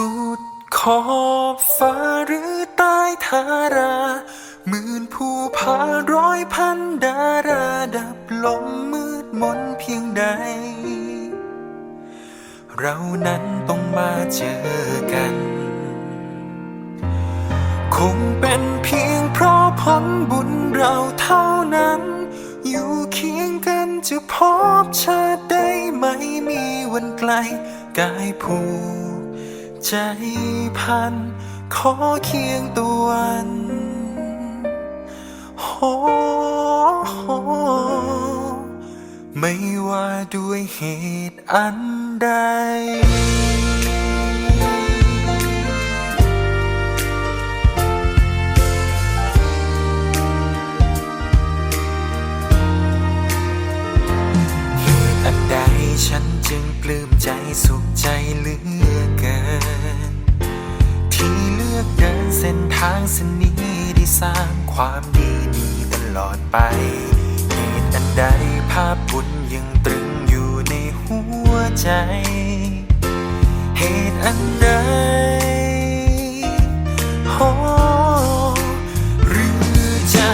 สุดขอบฟ้าหรือใต้ทาราหมื่นภูผาร้อยพันดาราดับลมมืดมนเพียงใด เรานั้นต้องมาเจอกัน คงเป็นเพียงเพราะผลบุญเราเท่านั้น อยู่เคียงกันจะพบชาติได้ไหมมีวันไกลกายผู ใจพัน ขอเคียงตัววันโฮโฮไม่ว่าด้วยเหตุอันใดเหตุอันใดฉันจึงปลื้มใจสุขใจเหลือ ส้นทางเส้นนี้ได้สร้างความดีนี้ตลอดไปเหตุอันใดภาพบุญยังตรึงอยู่ในหัวใจ เหตุอันใดโอหรือจะ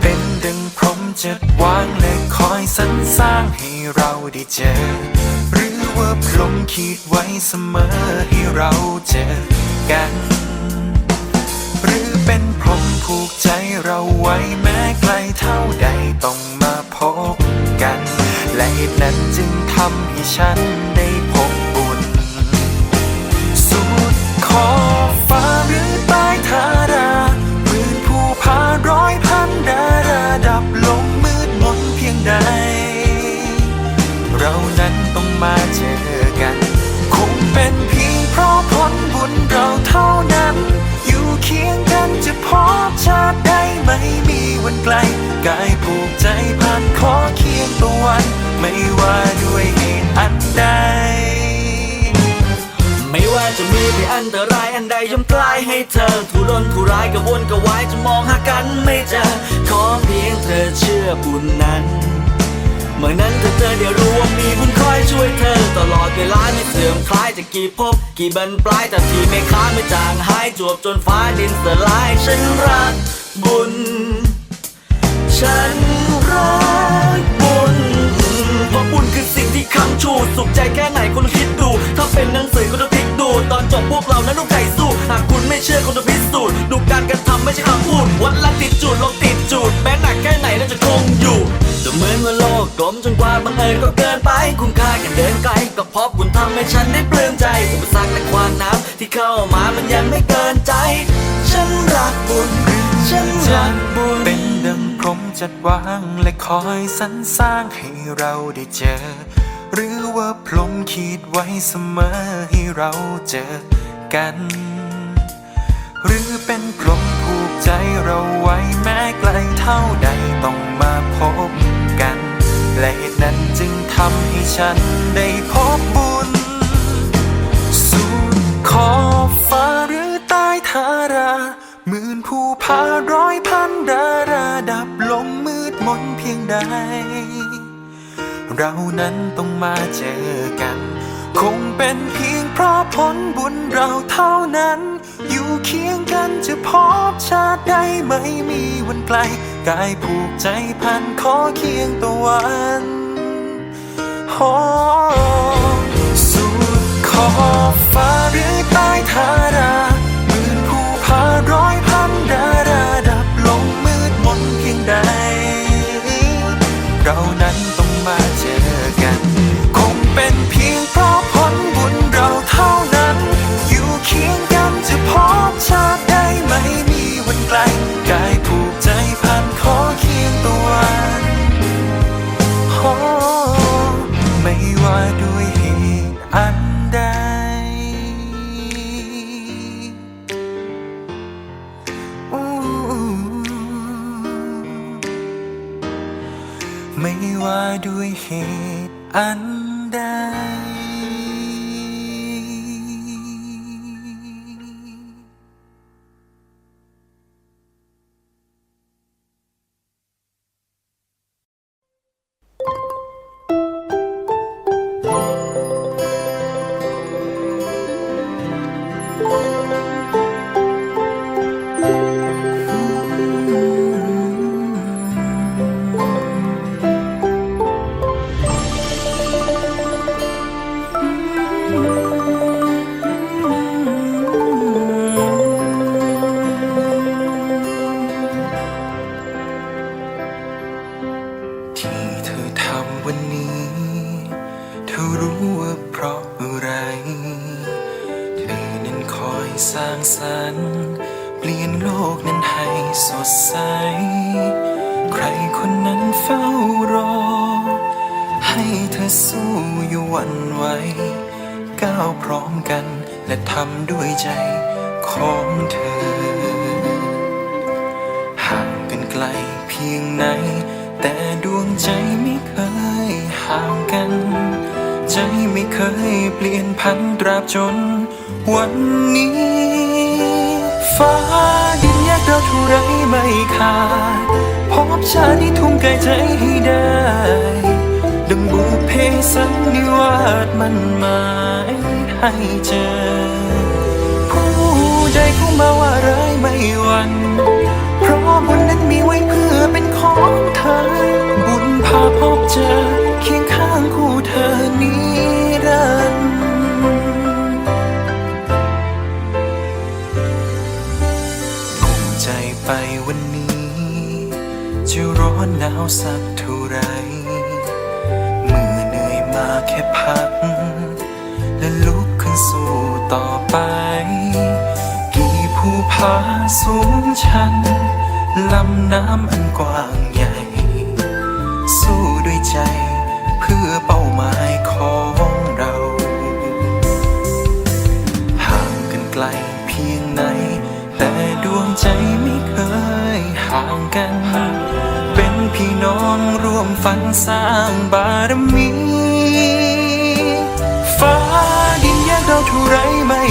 เป็นดังพรมจัดวางและคอยสรรสร้างให้เราได้เจอ หรือว่าพรหมคิดไว้เสมอให้เราเจอกัน เป็นพรหมผูกใจเราไว้แม้ไกลเท่าใดต้องมาพบกัน และเหตุนั้นจึงทำให้ฉัน วันไกลกายผูกใจพันขอเคียงตัววัน ไม่ว่าด้วยเหตุอันใด ไม่ว่าจะมีภัยอันตรายอันใดย่อมกลายให้เธอทุรนทุรายกระวนกระวายจะมองหากันไม่เจอ ขอเพียงเธอเชื่อบุญนั้นเมื่อนั้นเธอเธอได้รู้ว่ามีบุญคอยช่วยเธอ ตลอดเวลาไม่เสื่อมคลายจะกี่ภพกี่บรรปลายแต่ที่ไม่ค้าไม่จางหายจวบจนฟ้าดินสลายฉันรัก จบพวกเรานั้นต้องใจสู้ หากคุณไม่เชื่อคุณต้องพิสูจน์ดูการกระทำไม่ใช่คำพูด วัดลักติดจูดลงติดจูด แม้หนักแค่ไหนน่าจะคงอยู่จะเหมือนว่าโลกกลมจนกว่าบังเอิญก็เกินไป คุ้มค่าแค่เดินไกลก็เพราะบุญทำให้ฉันได้ปลื้มใจ อุปสรรคและความน้ำที่เข้ามามันยังไม่เกินใจ ฉันรักบุญฉันรักบุญเป็นดังพรมจัดวางและคอยสรรสร้างให้เราได้เจอ หรือว่าพรมคิดไว้เสมอให้เราเจอ กัน หรือเป็นพรหมผูกใจเราไว้แม้ไกลเท่าใดต้องมาพบกัน และเหตุนั้นจึงทำให้ฉันได้พบบุญสุดขอบฟ้าหรือใต้ทาราหมื่นภูผาร้อยพันดาราดับลงมืดมนเพียงใด เรานั้นต้องมาเจอกัน คงเป็นเพียง ผลบุญเราเท่านั้น อยู่เคียงกันจะพบชาติได้ไม่มีวันไกล กายผูกใจพันขอเคียงตัววันโอ้สุดขอบฟ้าหรือใต้ทาราหมื่นภูผาร้อยพันดาราดับลงมืดมนเพียงใด เรานั้นต้องมาเจอกัน คงเป็นเพียง andai วันนี้ เธอรู้ว่าเพราะอะไร เธอนั้นคอยสร้างสรรค์ เปลี่ยนโลกนั้นให้สดใส ใครคนนั้นเฝ้ารอ ให้เธอสู้อยู่วันไหวก้าวพร้อมกันและทำด้วยใจของเธอ ห่างกันไกลเพียงไหน แต่ดวงใจไม่เคยห่างกัน ใจไม่เคยเปลี่ยนพันตราบจน วันนี้ ฟ้าดินแยกเราเท่าไรไม่ขาดพบชาติที่ทุ่มกายใจให้ได้ ดังบุพเพสันนิวาสมันหมายให้เจอ ผู้ใดเข้ามาว่าร้ายไม่หวันเพราะบุญนั้นมีไว้เพื่อเป็นของ อ บุญพาพบเจอ เคียงข้างคู่เธอนิรันดร์กุมใจไปวันนี้ จะร้อนหนาวสักเท่าไรเมื่อเหนื่อยมาแค่พัก และลุกขึ้นสู้ต่อไป กี่ภูผาสูงชันลำน้ำอันกว้าง สู้ด้วยใจ เพื่อเป้าหมายของเราห่างกันไกลเพียงไหน แต่ดวงใจไม่เคยห่างกัน เป็นพี่น้องร่วมฝันสร้างบารมี ฟ้าดินแยกเราเท่าไรไม่